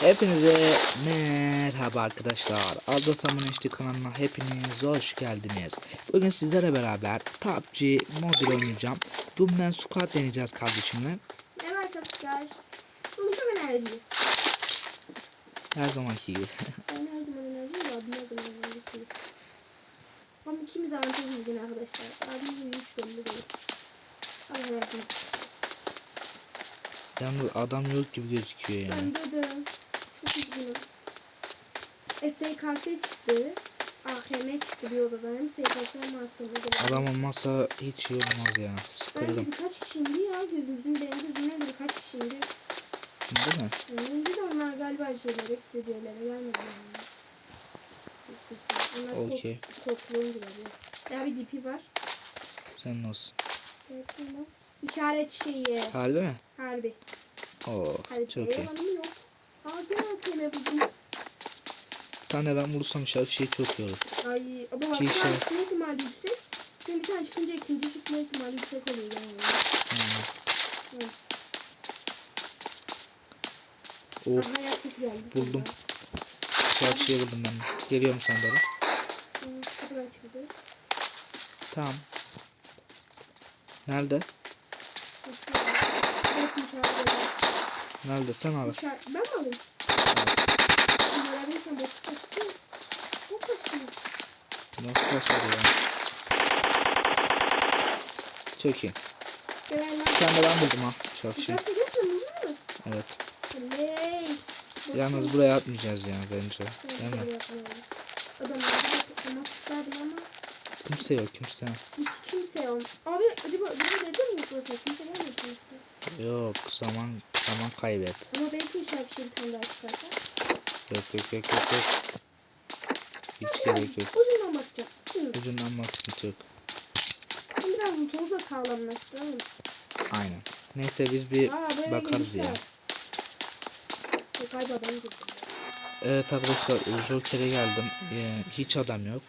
Hepinize merhaba arkadaşlar. Arda Saman HD kanalına hepiniz hoş geldiniz. Bugün sizlerle beraber PUBG Mobile oynayacağım. Doomman Squad deneyeceğiz kardeşimle. Merhaba arkadaşlar. Bugün çok enerjiyiz. Her zamanki gibi. Ben her zaman enerjiyim de abim her zaman enerjiyim. Ama ikimiz avantajımız yine arkadaşlar. Abim değil. Allah yardım etsin. Yalnız adam yok gibi gözüküyor yani. Bende de çok üzgünüm. SKS çıktı. AKM çıktı odadan. Hem SKS hem AKM. geldi. Adam olmazsa hiç iyi olmaz ya. Bence Sıkıldım. birkaç kişiydi ya gözümüzün benim gözümden birkaç kişiydi. Değil mi? Önce de onlar galiba şeylere, geceleri gelmedi yani. Onlar Okey. oyuncular biraz. Ya bir DP var. Senin olsun. Evet tamam. İşaret şeyi. Harbi mi? Harbi. Oo Harbi. çok iyi. Eyvallah yok. Bir tane ben bulursam şarj şey çok iyi olur. Ay ama bak bir tane işaret. çıkma ihtimali yüksek. Çünkü bir tane çıkınca ikinci çıkma ihtimali yüksek oluyor yani. Hmm. Evet. Of Aha buldum. şarj şey buldum ben. Geliyorum. Hı, Kapıdan çıktı. Tamam. Nerede? Yokmuş abi. Nerede? Sen ara. İşaret. Ben mi alayım? Görebilirsen bok taştı. Bok taştı. Nasıl başladı ya? Çok iyi. Tane de ben buldum ha. Şarkı. Güzel çekersin buldun mu? Evet. Yalnız buraya atmayacağız yani bence. Ben Değil mi? Kimse yok kimse. hiç kimse yok. Abi acaba acaba dedim mi yıkılsa kimse gelmedi. Yok zaman zaman kaybet. Ama belki işaret şey bir tane daha çıkarsa. Yok yok yok yok yok. Hiç gerek yok. Ucundan bakacağım. Ucundan. Ucundan bak sıkıntı yok. Biraz mutluluğu da sağlamlaştıralım. Aynen. Neyse biz bir Aa bakarız ya. Galiba ben. Evet arkadaşlar Joker'e geldim. Ee, hiç adam yok.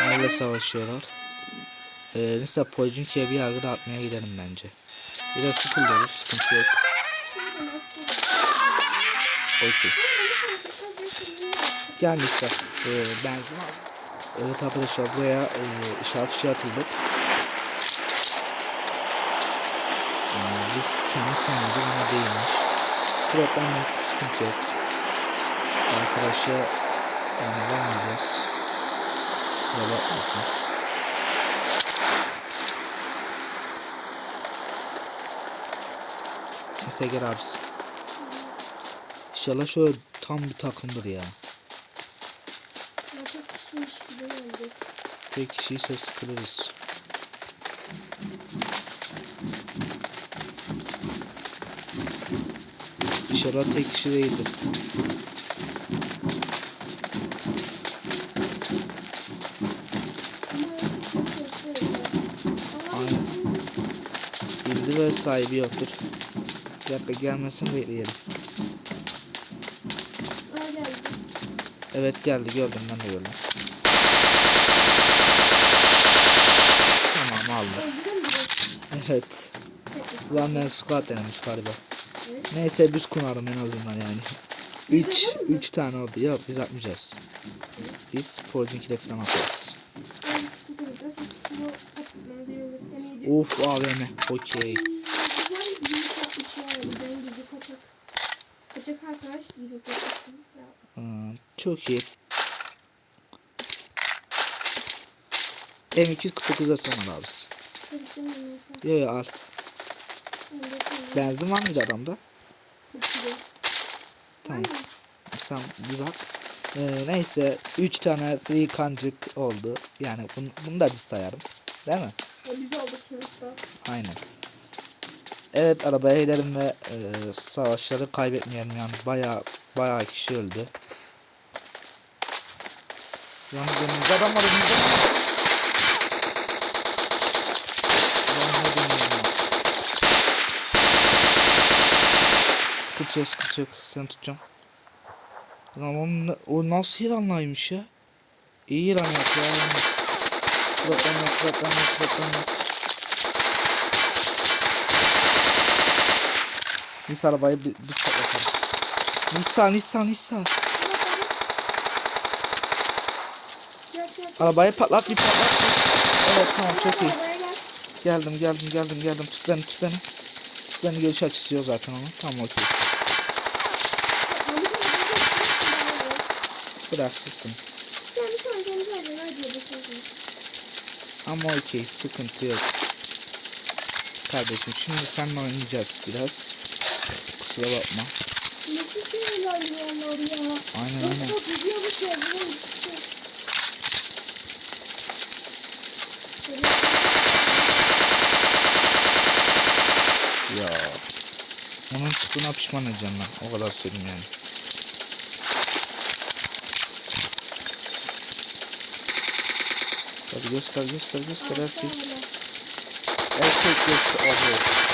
Neyle savaşıyorlar? Ee, mesela Poizinki'ye bir yargı da atmaya gidelim bence. Biraz sıkılıyoruz. Sıkıntı yok. Okey. Gel Nisa. Ee, benzin. Evet arkadaşlar buraya e, işaret fişeği atıldık. Ee, biz kendi sanıyorduk ama değilmiş. Problem yok. Sıkıntı yok. Arkadaşa yani vermeyeceğiz. Kusura bakmasın. Neyse gel abisi. İnşallah şöyle tam bir takımdır ya. Tek kişiyse sıkılırız. İnşallah tek kişi değildir. Aynen. Bildi ve sahibi yoktur. Bir dakika gelmesini bekleyelim. Evet geldi gördüm ben de gördüm. Tamam aldım. Evet. One man squad denemiş galiba. Neyse biz kunarım en azından yani. 3 3 tane oldu. Yok biz atmayacağız. Biz sporcunkiyle falan atarız. Ben tutuyorum. Ben tutuyorum. Atmanızı yolu. Yani yedi. Of AVM. Okey. Güzel bir yumruk yapmış ya. Ben gibi kaçak. Kaçak çok iyi. M249 atsana abi. Yo yo al. Benzin var mıydı adamda? Tamam. Sen bir bak. Ee, neyse 3 tane free country oldu. Yani bunu, bunu da biz sayarım. Değil mi? Ya biz olduk sonuçta. Aynen. Evet arabaya gidelim ve e, savaşları kaybetmeyelim yani baya baya kişi öldü. Yalnız önümüzde adam var önümüzde. Dönüyor ya? Sıkıntı yok tutacağım. Lan o, ne- o nasıl İranlıymış ya? İyi İran yapıyor. Problem yok problem yok problem yok. Biz arabayı bi- biz patlatalım. Nisa Nisa Nisa. Arabayı patlat bir patlat. Evet tamam çok iyi. Geldim geldim geldim geldim. Tut beni tut beni. Tut beni görüş zaten onun. Tamam okey. Bıraksızsın. Ama okey sıkıntı yok. Kardeşim şimdi seninle oynayacağız biraz. Kusura bakma. Nasıl şeyler yiyorlar ya? Aynen aynen. bak gidiyor bu şey. Ya. Onun çıktığına pişman edeceğim ben. O kadar söyleyeyim yani. Hadi göster göster göster erkek. Erkek göster.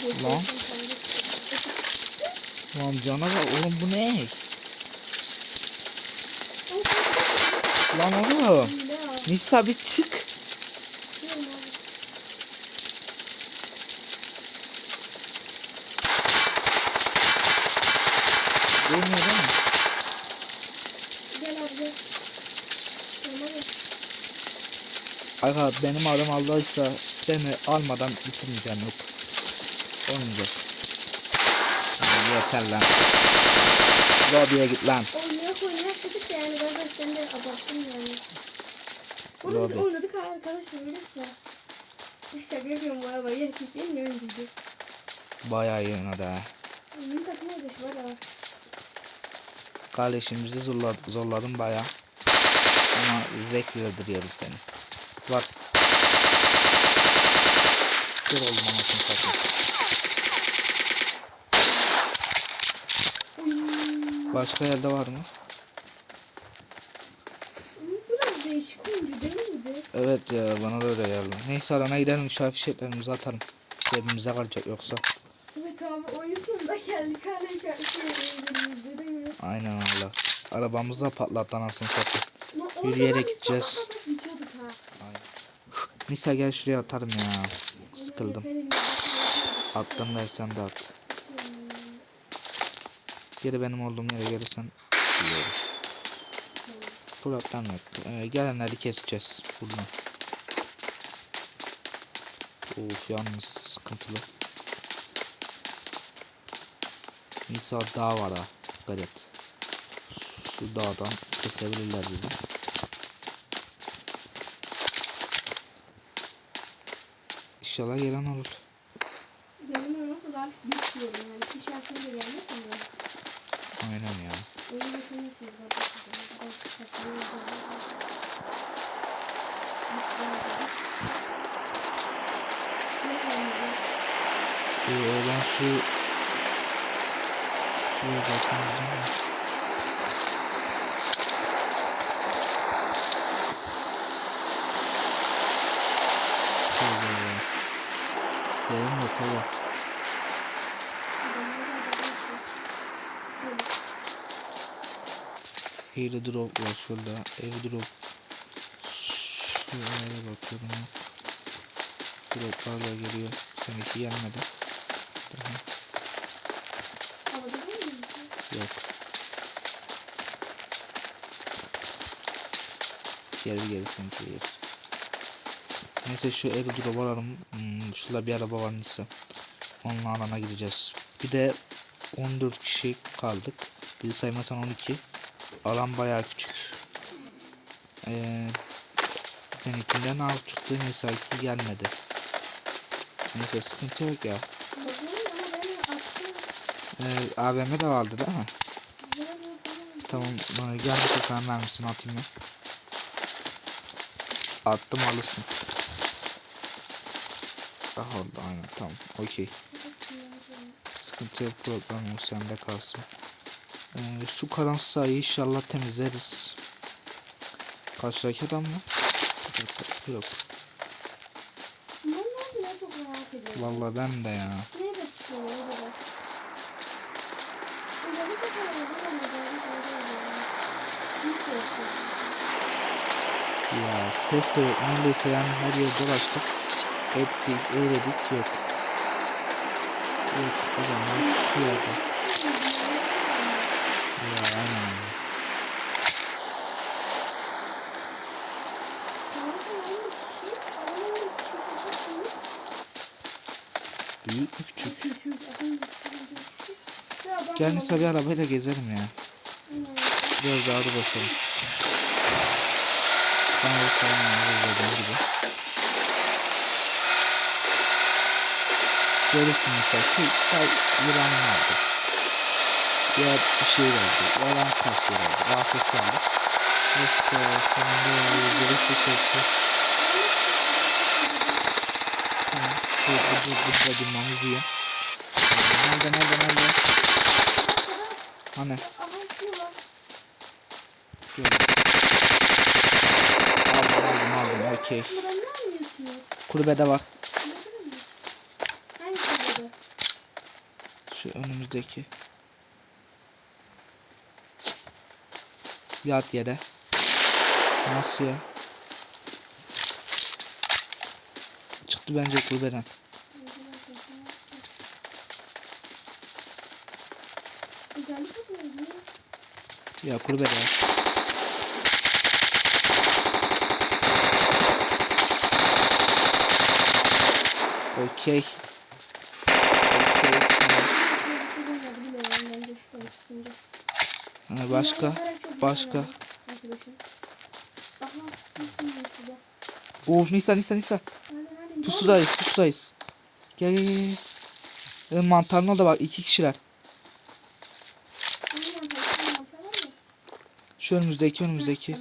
Lan. Lan canavar oğlum bu ne? Lan oğlum. Nisa bir çık. Görmüyor değil mi? Aga benim adım Allah'ysa seni almadan bitirmeyeceğim yok. Olmayacak. Hadi yeter lan. Lobiye git lan. Oynayak oynayak dedik de yani ben sen de abarttın yani. Biz Lobi. oynadık arkadaşlar bilirse. Şaka yapıyorum bu arabayı erkeklerin ne önceydi. Bayağı iyi oynadı ha. Benim takım arkadaşı var ha. Kardeşim bizi zorla, zorladın bayağı. Ama zevk verdiriyorum seni. Bak. Kır oğlum anasını satayım. Başka yerde var mı? Biraz değişik oyuncu değil miydi? Evet ya bana da öyle geldi. Neyse alana gidelim şu fişeklerimizi atarım. Cebimize kalacak yoksa. Evet abi oyun sonunda geldik hala şarkı değil mi? Aynen öyle. Arabamızı da patlattı anasını satayım. Yürüyerek gideceğiz. Nisa gel şuraya atarım ya. Sıkıldım. Attım versen de at. Geri benim olduğum yere gelirsen olur. Problem yok. Ee, gelenleri keseceğiz buradan. Of yalnız sıkıntılı. Nisa dağ var ha. Dikkat et. Şu dağdan kesebilirler bizi. İnşallah gelen olur. Benim Ralph büyük diyorum yani. İki şarkının da gelmesin mi? Aynen ya. Başını yapıyoruz arkadaşlar. Ee, ben şu şuraya bakayım. Şöyle. Benim yok ama. Hile drop var şurada. Ev drop. Şuraya bakıyorum. Droplarla geliyor. Seninki gelmedi. Daha yok. Geri geri seninki gelir. Neyse şu ev drop alalım. Hmm, şurada bir araba var neyse. Onunla alana gideceğiz. Bir de 14 kişi kaldık. Bizi saymasan 12. Alan bayağı küçük. Ee, benimkinden alt çıktı neyse ki gelmedi. Neyse sıkıntı yok ya. Ee, AVM de vardı değil mi? Tamam bana gelmişse sen vermişsin atayım ben. Attım alırsın. Ah oldu aynen tamam okey. Sıkıntı yok problem yok sende kalsın. Şu karanlık sahayı inşallah temizleriz. Karşıdaki adam mı? Bir dakika, Yok. Vallahi ben de ya. Ya ses de yok. Neredeyse yani her yere dolaştık. Ettik, öğredik yok. Yok adamlar şu yerde. Büyük mü küçük? Nisa bir arabayla gezelim ya. Biraz daha da basalım. Ben de sayamıyorum dediğim. Görürsün mesela ki yılan vardı. Ya bir şey geldi. Ya lan kasıyor geldi. Ya ses geldi. Yok be sonunda bir sesi. Bu, bu, bu, bu da durmamız iyi. Nerede nerede nerede? Hani? Aldım aldım aldım okey. Kulübede var. Şu önümüzdeki. Yat yere. Nasıl ya? Çıktı bence kulübeden. Ya kulübede. Okey. Okey. başka? Başka? Of Nisa Nisa Nisa. Pusudayız pusudayız. Gel gel gel. E, mantarın orada bak iki kişiler. Şu önümüzdeki önümüzdeki.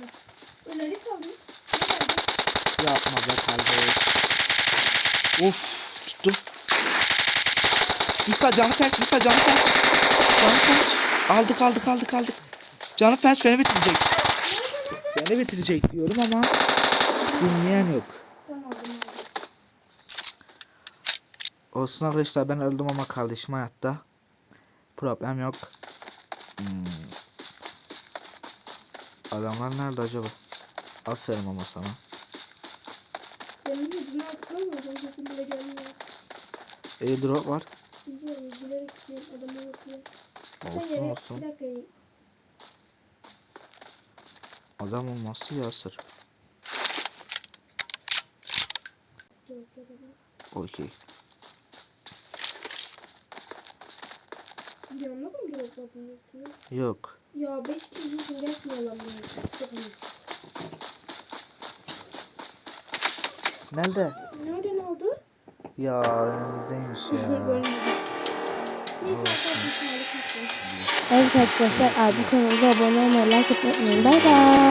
Yapma be kardeş. Of tuttum. Nisa canı felç Nisa canı felç. Canı felç. Aldık aldık aldık aldık. Canı felç beni bitirecek. Beni bitirecek diyorum ama dinleyen yok. Olsun arkadaşlar ben öldüm ama kardeşim hayatta. Problem yok. Hmm. Adamlar nerede acaba? Aferin ama sana. Gelmiyor. Airdrop var. Biliyorum bilerek yapıyor. Olsun Bir olsun. dakika. Adam olması yasır. Okey. Bir anladın mı yoksa? Yok. Ya 5 kişi için iyi. Nerede? Nereden aldı? Ya önümüzdeymiş ya. Görmedik. Neyse arkadaşlar sağlık olsun. Evet arkadaşlar abi kanalımıza abone olmayı like etmeyi unutmayın. Bay bay.